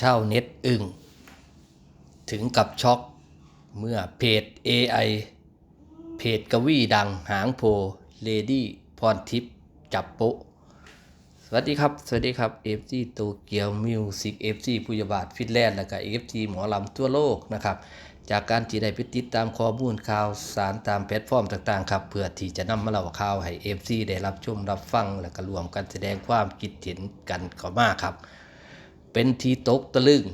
เช่าเน็ตอึ้งถึงกับช็อกเมื่อเพจ AI เพจกวีดังหางโพเลดี้พรทิพย์จับโปะสวัสดีครับ สวัสดีครับ FG โตเกียวมิวสิก FG ผู้ยบาทฟินแลนด์และก็ FG หมอลำทั่วโลกนะครับ จากการที่ได้ไปติดตามข้อมูลข่าวสารตามแพลตฟอร์มต่างๆครับ เพื่อที่จะนำมาเล่าข่าวให้ FG ได้รับชมรับฟัง และก็รวมกันแสดงความคิดเห็นกันเข้ามาครับ เป็นทีตกตะลึง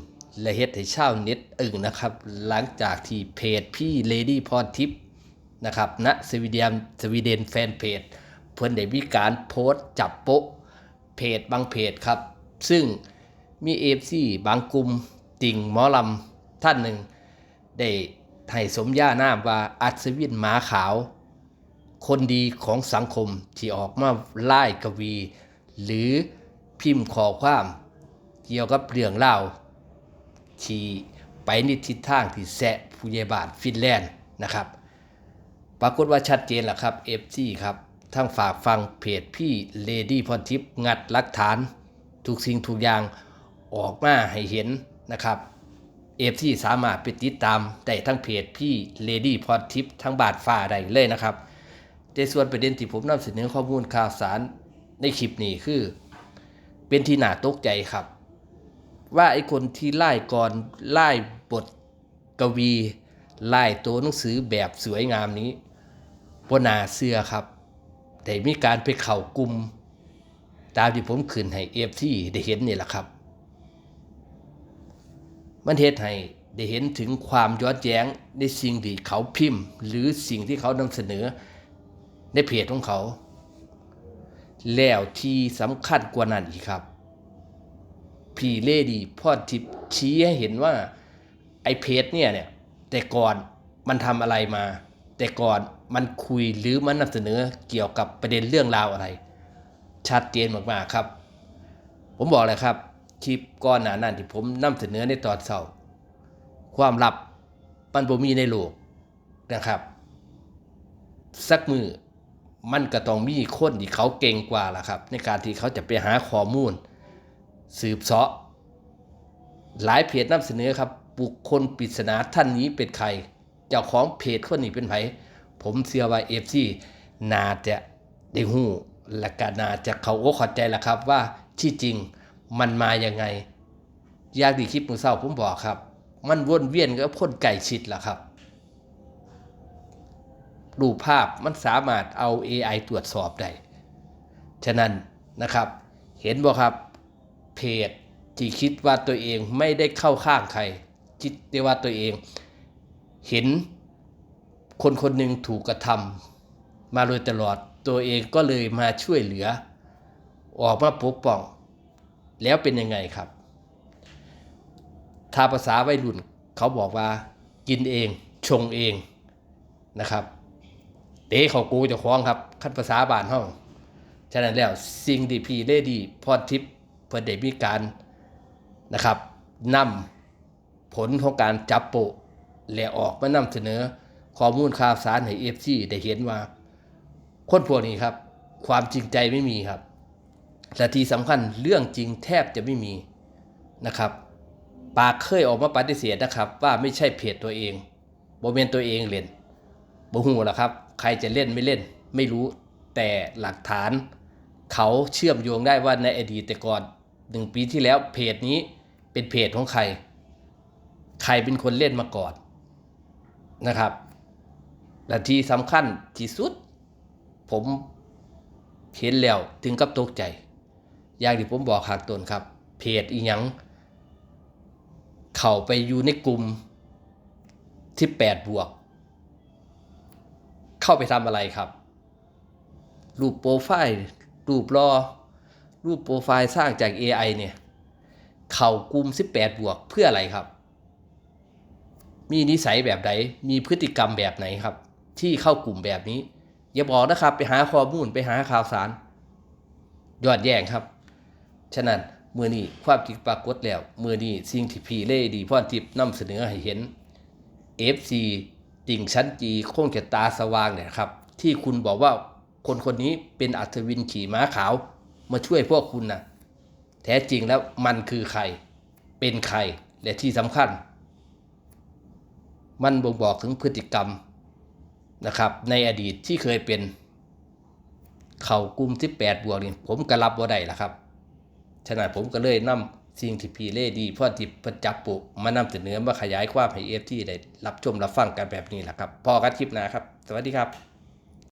และเฮ็ดให้ชาวเน็ตอึ้งนะครับ หลังจากที่เพจพี่เลดี้พรทิพย์นะครับณสวีเดนสวีเดนแฟนเพจ เพิ่อนได้มีการโพสต์จับโป๊ะเพจบางเพจครับ ซึ่งมีเอฟซีบางกลุ่มติ่งหมอลำท่านหนึ่ง ได้ให้สมญานามว่าอัศวินหมาขาว คนดีของสังคมที่ออกมาไล่กวี หรือพิมพ์ขอความ เกี่ยวกับเรื่องเล่าที่ไปในทิศทางที่แสะผู้ใหญ่บ้านฟินแลนด์นะครับ ปรากฏว่าชัดเจนแหละครับ FG ครับทั้งฝากฟังเพจพี่เลดี้พรทิพย์งัดหลักฐานทุกสิ่งทุกอย่างออกมาให้เห็นนะครับ FG สามารถไปติดตามได้ทั้งเพจพี่เลดี้พรทิพย์ทั้งบาทฟ้าได้เลยนะครับในส่วนประเด็นที่ผมนำเสนอข้อมูลข่าวสารในคลิปนี้คือ เป็นที่น่าตกใจครับ ว่าไอ้คนที่ไล่ก่อนไล่บทกวีไล่ตัวหนังสือแบบสวยงามนี้บนาเสื้อครับแต่มีการไปเข่ากลุ่มตามที่ผมขึ้นให้เอฟที่ได้เห็นนี่แหละครับ มันเฮ็ดให้ได้เห็นถึงความย้อนแย้งในสิ่งที่เขาพิมพ์ หรือสิ่งที่เขานำเสนอในเพจของเขา แล้วที่สำคัญกว่านั้นอีกครับ พีเลดีพอดทิปชี้ให้เห็นว่าไอเพจเนี่ยเนี่ยแต่ก่อนมันทำอะไรมา แต่ก่อนมันคุยหรือมันนำเสนอเกี่ยวกับประเด็นเรื่องราวอะไร ชัดเจนมากๆครับ ผมบอกเลยครับคลิปก่อนหนานั้นที่ผมนำเสนอในตอนเสาร์ความลับมันบ่มีในโลกนะครับ สักมือมันก็ต้องมีคนที่เขาเก่งกว่าล่ะครับ ในการที่เขาจะไปหาข้อมูล สืบเสาะหลายเพจนำเสนอครับ บุคคลปริศนาท่านนี้เป็นใคร เจ้าของเพจคนนี้เป็นไผผมเชื่อว่าเอฟซีนาจะได้หู้และก็นาจะเขาโอ้ข้าใจแล้วครับว่าที่จริงมันมาอย่างไง ยากดีคลิปมือเศร้าผมบอกครับ มันวนเวียนกับคนไก่ชิดล่ะครับรูปภาพมันสามารถเอา AI ตรวจสอบได้ ฉะนั้นนะครับ เห็นบ่ครับ เพจที่คิดว่าตัวเองไม่ได้เข้าข้างใคร คิดได้ว่าตัวเองเห็นคนคนหนึ่งถูกกระทำมาโดยตลอดตัวเองก็เลยมาช่วยเหลือ ออกมาปกป้อง แล้วเป็นยังไงครับ ถ้าภาษาวัยรุ่นเขาบอกว่า กินเองชงเองนะครับเตะเขากูจะคล้องครับ ขั้นภาษาบานห้อง ฉะนั้นแล้วสิ่งที่พี่เลดีพรทิพย์ พื่อได้มีการนะครับนำผลของการจับโปะและออกมานำเสนอข้อมูลข่าวสารให้เอฟซีได้เห็นว่า คนพวกนี้ครับ ความจริงใจไม่มีครับและที่สำคัญเรื่องจริงแทบจะไม่มีนะครับ ปากเคยออกมาปฏิเสธนะครับ ว่าไม่ใช่เพจตัวเองโมเมนตัวเองเล่นบ่หูหรอครับ ใครจะเล่นไม่เล่น ไม่รู้แต่หลักฐาน เขาเชื่อมโยงได้ว่าในอดีตแต่ก่อน หนึ่งปีที่แล้วเพจนี้เป็นเพจของใคร ใครเป็นคนเล่นมาก่อนนะครับและที่สำคัญที่สุด ผมเห็นแล้วถึงกับตกใจ อย่างที่ผมบอกขากตนครับ เพจอีหยัง เข้าไปอยู่ในกลุ่มที่แปดบวก เข้าไปทำอะไรครับ รูปโปรไฟล์ รูปรอ รูปโปรไฟล์สร้างจาก AI เนี่ย เข้ากลุ่ม 18 บวกเพื่ออะไรครับ มีนิสัยแบบไหน มีพฤติกรรมแบบไหนครับ ที่เข้ากลุ่มแบบนี้ อย่าบอกนะครับ ไปหาข้อมูลไปหาข่าวสาร ยอดแย่งครับ ฉะนั้นมือนี้ความจริงปรากฏแล้ว มือนี้สิ่งที่พีเล่ดีพ่อทิพย์นำเสนอให้เห็น FC ติ่งชั้นจีคงจะตาสว่างเนี่ยครับ ที่คุณบอกว่าคนคนนี้เป็นอัศวินขี่ม้าขาว มาช่วยพวกคุณนะแท้จริงแล้วมันคือใคร เป็นใคร และที่สำคัญ มันบ่งบอกถึงพฤติกรรมนะครับ ในอดีตที่เคยเป็น เข่ากลุ่ม18บวกนี่ผมก็รับบ่าได้ละครับ ฉะนั้นผมก็เลยนำสิ่งที่พีเล่ดีพ่อทิพย์ประจับปุมานำเสนอมาขยายความให้เอฟที่ได้รับชมรับฟังกันแบบนี้แหละครับพอกันคลิปหน้าครับ สวัสดีครับ